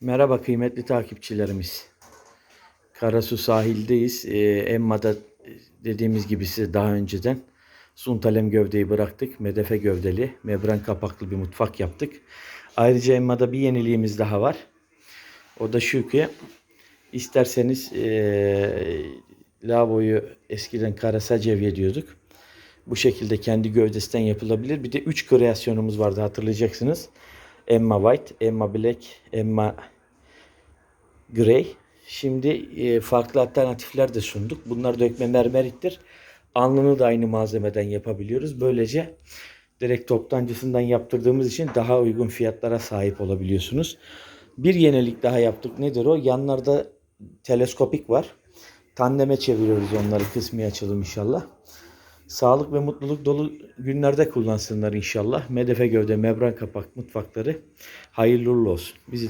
Merhaba kıymetli takipçilerimiz. Karasu sahildeyiz. Ee, Emma'da dediğimiz gibi size daha önceden suntalem gövdeyi bıraktık. Medefe gövdeli, membran kapaklı bir mutfak yaptık. Ayrıca Emma'da bir yeniliğimiz daha var. O da şu ki isterseniz ee, lavaboyu eskiden kara sacevye diyorduk. Bu şekilde kendi gövdesinden yapılabilir. Bir de 3 kreasyonumuz vardı hatırlayacaksınız. Emma White, Emma Black, Emma Grey. Şimdi e, farklı alternatifler de sunduk. Bunlar dökme mermeriktir. Alnını da aynı malzemeden yapabiliyoruz. Böylece direkt toptancısından yaptırdığımız için daha uygun fiyatlara sahip olabiliyorsunuz. Bir yenilik daha yaptık. Nedir o? Yanlarda teleskopik var. Tandeme çeviriyoruz onları kısmi açalım inşallah. Sağlık ve mutluluk dolu günlerde kullansınlar inşallah. Medefe gövde, membran kapak mutfakları hayırlı uğurlu olsun. Bizi